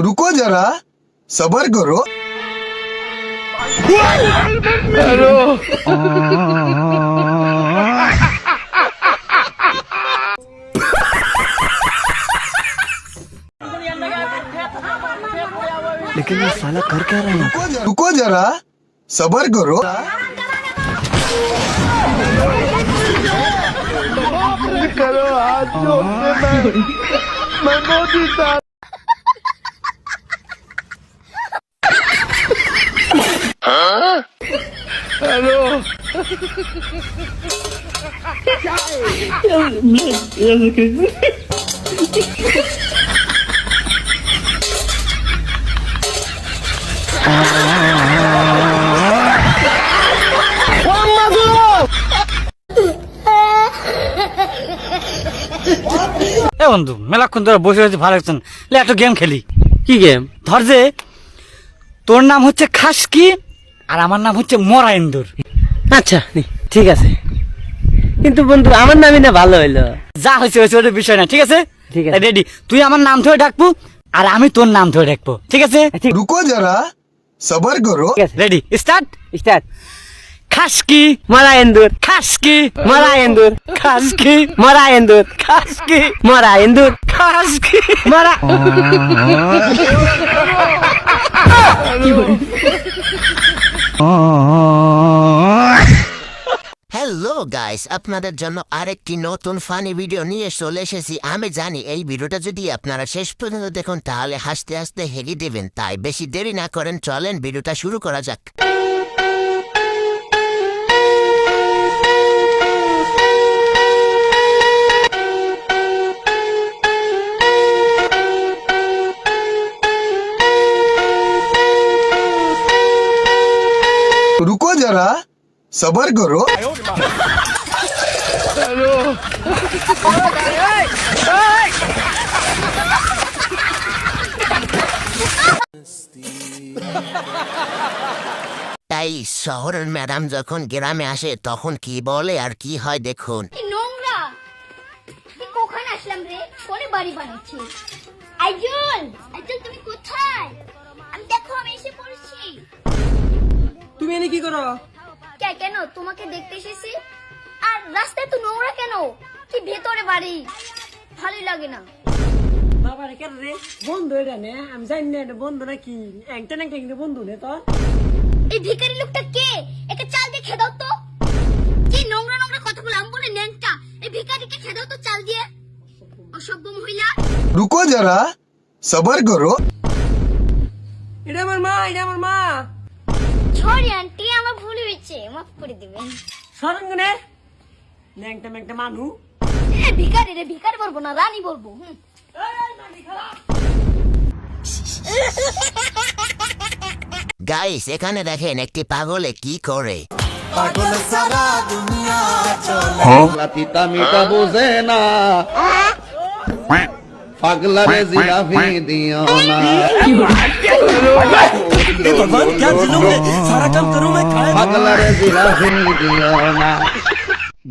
रुको जरा सबर करो। लेकिन ये साला कर। क्या रहा है रुको जरा, रुको जरा सबर करो বন্ধু? মেলাক্ষণ ধরে বসে রয়েছে ভালো লাগছেন একটা গেম খেলি। কি গেম ধর যে তোর নাম হচ্ছে খাসকি আর আমার নাম হচ্ছে মরা ইন্দুর। আচ্ছা ঠিক আছে। কিন্তু বন্ধু আমার নামই না ভালো হইল। যা হয়েছে হয়েছে ওটা বিষয় না ঠিক আছে? ঠিক আছে। রেডি তুই আমার নাম ধরে ডাকবো আর আমি তোর নাম ধরে ডাকবো ঠিক আছে? আচ্ছা, রুকো যারা সবার করো। রেডি স্টার্ট স্টার্ট খাসকি মরা এন্দুর খাসকি মরা এন্দুর খাসকি মরা এন্দুর খাসকি মরা এন্দুর খাসকি মরা হ্যালো গাইস আপনাদের জন্য আরেকটি নতুন ফানি ভিডিও নিয়ে চলে এসেছি। আমি জানি এই ভিডিওটা যদি আপনারা শেষ পর্যন্ত দেখুন তাহলে হাসতে হাসতে হেগে দেবেন। তাই বেশি দেরি না করেন চলেন ভিডিওটা শুরু করা যাক। જરા সবার করো তাই শহরের ম্যাডাম যখন গ্রামে আসে তখন কি বলে আর কি হয় দেখুন। আসলাম রে পরে বাড়ি বানাচ্ছি? আইজল আইজল তুমি কোথায়? আমি দেখো আমি এসে পড়ছি। তুমি এনে কি করো? কে কেন? তোমাকে দেখতে এসেছি? আর রাস্তায় তো নোংরা কেন? কি ভেতরে বাড়ি? ভালোই লাগে না। বাবা রে কেন রে? বন্ধু এটা নে আমি জানি না এটা বন্ধু নাকি। একটা না একটা বন্ধু নে তো। এই ভিখারি লোকটা কে? একে চাল দিয়ে খেদাও তো। কি নোংরা নোংরা কথা বলে আমি বলে ন্যাংটা? এই ভিখারিকে খেদাও তো চাল দিয়ে। অসভ্য মহিলা। রুকো যারা সবার করো। এটা আমার মা এটা আমার মা। সরি আন্টি আমার ভুল হয়েছে। মাফ করে দিবেন। সরঙ্গনে? ন্যাংটা ম্যাংটা মানু। এ ভিখারি রে ভিখারি বলব না রানী বলব হুম। গাইস এখানে দেখেন একটি পাগলে কি করে? তিতা মিটা বোঝে না। পাগলারে জিরাফি দিও না। পাগলারে জিরাফি দিও না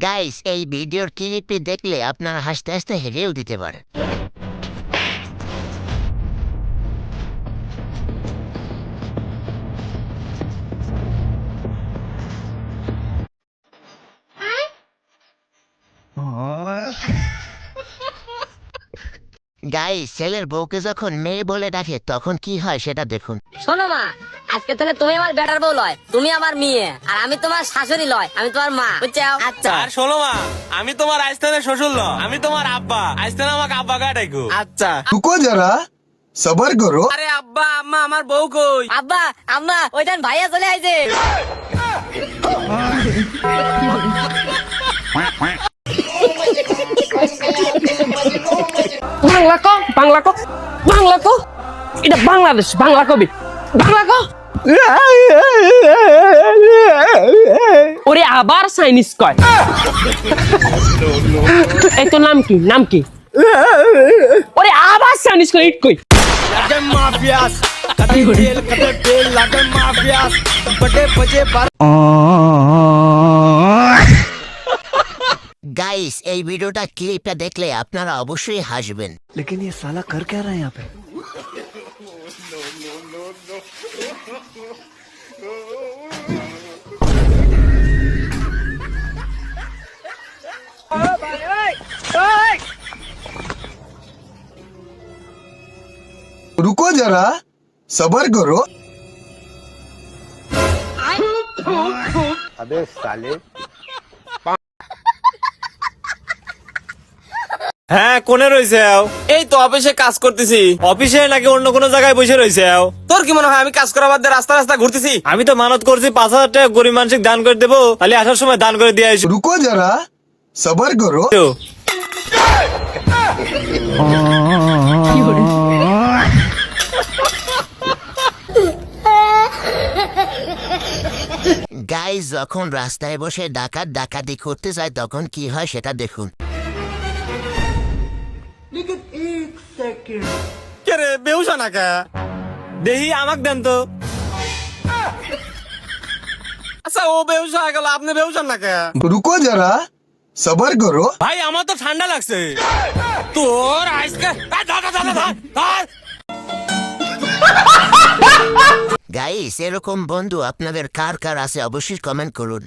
গাইস এই ভিডিওর ক্লিপটি দেখলে আপনারা হাসতে হাসতে হেরেও দিতে পারেন গাই ছেলের বউকে যখন মেয়ে বলে ডাকে তখন কি হয় সেটা দেখুন। শোনো মা আজকে তাহলে তুমি আমার বেটার বউ লয় তুমি আমার মেয়ে আর আমি তোমার শাশুড়ি লয় আমি তোমার মা বুঝছ? আচ্ছা। আর শোনো মা আমি তোমার আইস্তানের শ্বশুর লয় আমি তোমার আব্বা আইস্তান আমাকে আব্বা গা ডাকো। আচ্ছা। রুকো যারা সবার করো। আরে আব্বা আম্মা আমার বউ কই? আব্বা আম্মা ওইটান ভাইয়া চলে আইছে। বাংলা ক বাংলা ক এটা বাংলাদেশ বাংলা কবি বাংলা ক ওরে আবার চাইনিজ কয় এই তোর নাম কি নাম কি ওরে আবার চাইনিজ কয় ইট কই গাইস এই ভিডিওটা ক্লিপটা দেখলে আপনারা অবশ্যই হাসবেন लेकिन ये साला कर क्या रहा है यहाँ पे रुको जरा सबर करो হ্যাঁ কোনে রয়েছে এই তো অফিসে কাজ করতেছি। অফিসে নাকি অন্য কোনো জায়গায় বসে রয়েছে তোর কি মনে হয় আমি কাজ করার বাদে রাস্তা রাস্তা ঘুরতেছি? আমি তো মানত করছি পাঁচ হাজার টাকা গরিব মানুষকে দান করে দেবো তাহলে আসার সময় দান করে দিয়ে রুকো যারা সবার করো। গাইজ যখন রাস্তায় বসে ডাকাত ডাকাতি করতে যায় তখন কি হয় সেটা দেখুন। কে রে বেউসা না কে দেহি আমাক দেন তো আচ্ছা ও বেউসা হয়ে গেল আপনি বেউসান না কে रुको जरा सबर करो ভাই আমার তো ঠান্ডা লাগছে তোর আইসকে আ, ধর, ধর, ধর, ধর, ধর। গাইস এরকম বন্ধু আপনাদের কার কার আছে অবশ্যই কমেন্ট করুন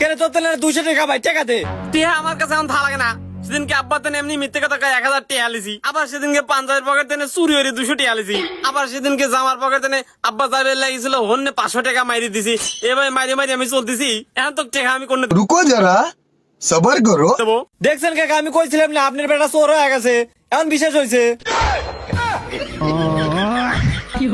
কেন তোর তাহলে দুইশো টাকা ভাই টাকা দে টিয়া আমার কাছে এখন ভালো লাগে না সেদিনকে আব্বা তেনে এমনি মিথ্যে কথা এক হাজার টিয়া আলিছি আবার সেদিনকে পাঞ্জাবের পকেট তেনে চুরি হয়ে দুশো টিয়া আলিছি আবার সেদিনকে জামার পকেট তেনে আব্বা সাহেবের লাগিছিল হন্যে পাঁচশো টাকা মারি দিছি। এবার মারি মারি আমি চলতেছি। এখন তো টেকা আমি কোন রুকো যারা সবার করো। দেখছেন কে আমি কইছিলাম না আপনার বেটা চোর হয়ে গেছে। এখন বিশেষ হয়েছে কি